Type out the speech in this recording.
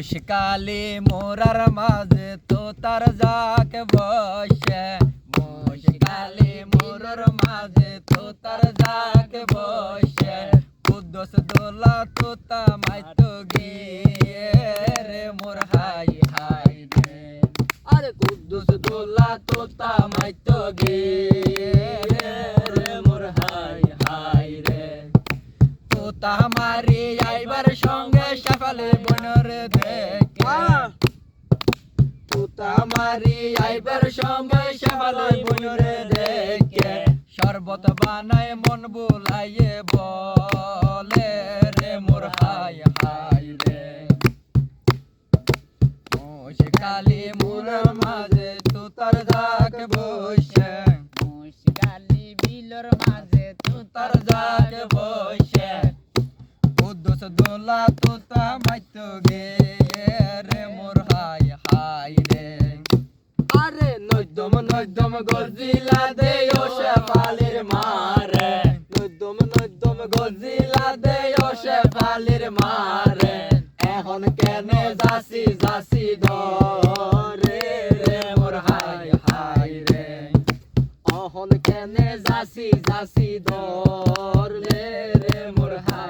মুশকালি মোরার মাঝে তো তার যাক বসে। মুশকালি মোরার মাঝে তো তার যাক বসে। কুদ্দস দোলা তো তো গিয়ে রে মোর হাই হাই রে। আরে কুদ্দুস দোলা তো তো গিয়ে রে মোর হাই হাই রে। তো তামারি আইবার সঙ্গে তুতামারি আইবার সঙ্গে সকালে বনর দেখে শরবত বানায় মন বুলাইয়ে বলে রে মোর হাই হাই রে। কালি মোর মাঝে তুতার দাগ বসে। মুশকালি বিলর মাঝে তুতার দাগ বসে। উদ্দোস দোলা তুতা মাইতো গে রে মোর মারে নজদম নজদম গজিলা দেয় ও শেফালির মারে। নজদম নজদম গজিলা দেয় সে শেফালির মারে। এখন কেনে যাসি যাসি ধরে রে মোর হাই হাই রে। এখন কেনে যাসি যাসি ধরে রে মোর হাই